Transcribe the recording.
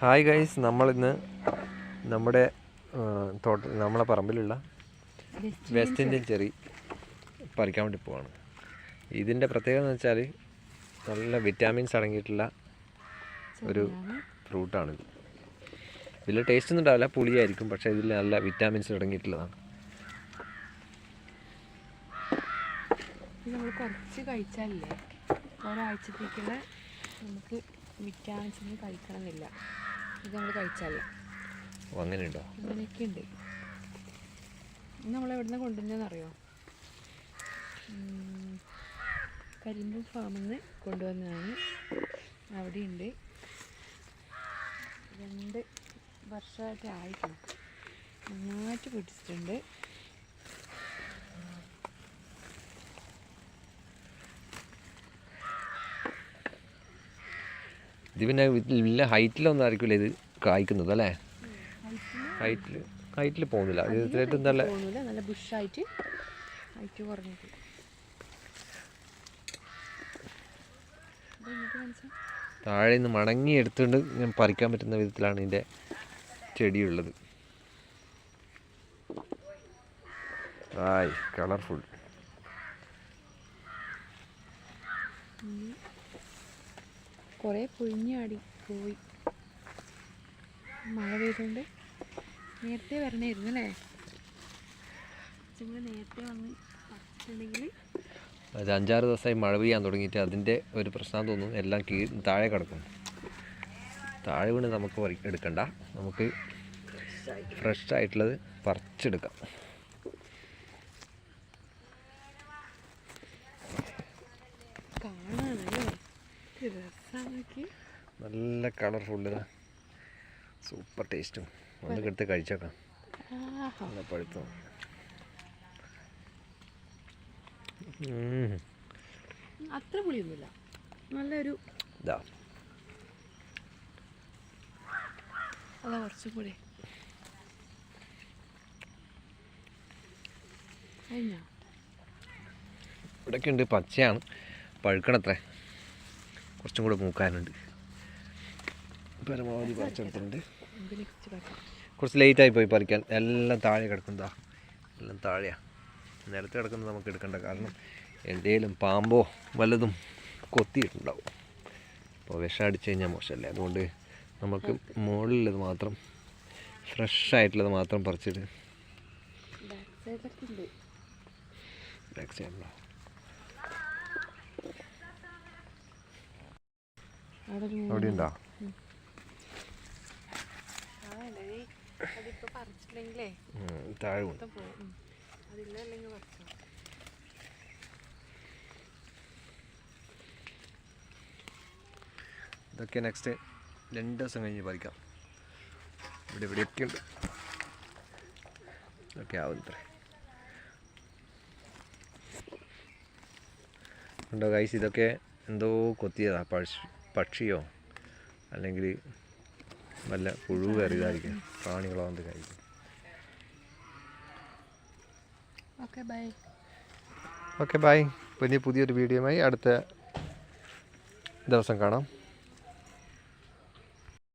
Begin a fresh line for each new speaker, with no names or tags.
Hi guys നമ്മളിന്ന് നമ്മുടെ തോട്ട നമ്മളെ പറമ്പിലുള്ള വെസ്റ്റ് ഇന്ത്യൻ ചെറി പറിക്കാൻ വേണ്ടി പോവാണ്. ഇതിന്റെ പ്രത്യേകത എന്ന് വെച്ചാൽ നല്ല വിറ്റാമിൻസ് അടങ്ങിയിട്ടുള്ള ഒരു ഫ്രൂട്ടാണിത് ഇതിൽ ടേസ്റ്റ് ഒന്നും ഉണ്ടാവില്ല പുളിയായിരിക്കും പക്ഷേ ഇതിൽ നല്ല വിറ്റാമിൻസ് അടങ്ങിയിട്ടുള്ളതാണ്.
നമ്മൾ കുറച്ച് കഴിച്ചാലേ ഒരാഴ്ചത്തേക്കുള്ള നമുക്ക് വിറ്റാമിൻസ് കഴിക്കണമെന്നില്ല. ഇത് നമ്മൾ കഴിച്ചാലേ
അങ്ങനെയുണ്ടോ?
അങ്ങനെയൊക്കെ ഉണ്ട് നമ്മൾ എവിടെ നിന്ന് കൊണ്ടുവന്നതെന്നറിയോ കരിമ്പ് ഫാമിൽ നിന്ന് കൊണ്ടുവന്നതാണ്. അവിടെയുണ്ട്. രണ്ട് വർഷമായിട്ട് ആയിട്ടുണ്ട് നന്നായിട്ട് പിടിച്ചിട്ടുണ്ട്.
ഇത് പിന്നെ വലിയ ഹൈറ്റിലൊന്നും ആയിരിക്കില്ല ഇത് കായ്ക്കുന്നത് അല്ലേ? ഹൈറ്റിൽ ഹൈറ്റിൽ പോകുന്നില്ല. ഇത് നല്ല
നല്ല ബുഷായിട്ട് ഹൈറ്റ് കുറഞ്ഞിട്ട്.
താഴെ നിന്ന് മടങ്ങി എടുത്തുകൊണ്ട് ഞാൻ പറിക്കാൻ പറ്റുന്ന വിധത്തിലാണ് ഇതിന്റെ ചെടിയുള്ളത്. ആയി കളർഫുൾ.
കുറേ പൊഴിഞ്ഞാടി പോയി. മഴ പെയ്തുകൊണ്ട് നേരത്തെ വരണമായിരുന്നു അല്ലേ? നേരത്തെ വന്ന് പറിച്ചിട്ടുണ്ടെങ്കിൽ
അത് അഞ്ചാറ് ദിവസമായി മഴ പെയ്യാൻ തുടങ്ങിയിട്ട് അതിന്റെ ഒരു പ്രശ്നം തോന്നുന്നു. എല്ലാം കീ താഴെ കിടക്കും താഴെ വീണ് നമുക്ക് എടുക്കണ്ട. നമുക്ക് ഫ്രഷ് ആയിട്ടുള്ളത് പറിച്ചെടുക്കാം.
രസമാക്കി
നല്ല കളർഫുൾ സൂപ്പർ ടേസ്റ്റും. ഒന്ന് എടുത്ത് കഴിച്ചേക്കാം. നല്ല പഴുത്തു
അത്ര പുളിയൊന്നുമില്ല. നല്ലൊരു
ഇതാ
അതാ കുറച്ചും കൂടി. കഴിഞ്ഞോ?
ഇവിടെയൊക്കെ ഉണ്ട് പച്ചയാണ്. പഴുക്കണത്രേ. കുറച്ചും കൂടെ മൂക്കാനുണ്ട്. പരമാവധി പറിച്ചെടുത്തിട്ടുണ്ട്.
കുറച്ച് ലേറ്റ് ആയി
കുറച്ച് ലേറ്റായി പോയി പറിക്കാൻ. എല്ലാം താഴെ കിടക്കുന്നതാ എല്ലാം താഴെയാണ് നിലത്ത് കിടക്കുന്നത് നമുക്ക് എടുക്കണ്ട. കാരണം എന്തേലും പാമ്പോ വല്ലതും കൊത്തിയിട്ടുണ്ടാവും. അപ്പോൾ വിഷം അടിച്ചു കഴിഞ്ഞാൽ മോശമല്ലേ? അതുകൊണ്ട് നമുക്ക് മുകളിലുള്ളത് മാത്രം ഫ്രഷ് ആയിട്ടുള്ളത് മാത്രം പറിച്ചിട്ട്
ബാക്ക് സൈഡിലൊക്കെ ഉണ്ട്.
ബാക്ക് സൈഡിലോ
അവിടെ
ഉണ്ടോ? താഴെ ഇതൊക്കെ നെക്സ്റ്റ് രണ്ട് ദിവസം കഴിഞ്ഞ് പറിക്കാം. ഇവിടെ ഇവിടെയൊക്കെ ഉണ്ട്. ഇതൊക്കെ ആവും ഇത്ര. ഉണ്ടോ കൈസ് ഇതൊക്കെ എന്തോ കൊത്തിയതാ പക്ഷി പക്ഷിയോ അല്ലെങ്കിൽ നല്ല പുഴു കയറിയതായിരിക്കും പ്രാണികളോ എന്ത് കഴിക്കും
ഓക്കെ ബൈ.
Okay bye. പിന്നെ പുതിയൊരു വീഡിയോയുമായി അടുത്ത ദിവസം കാണാം.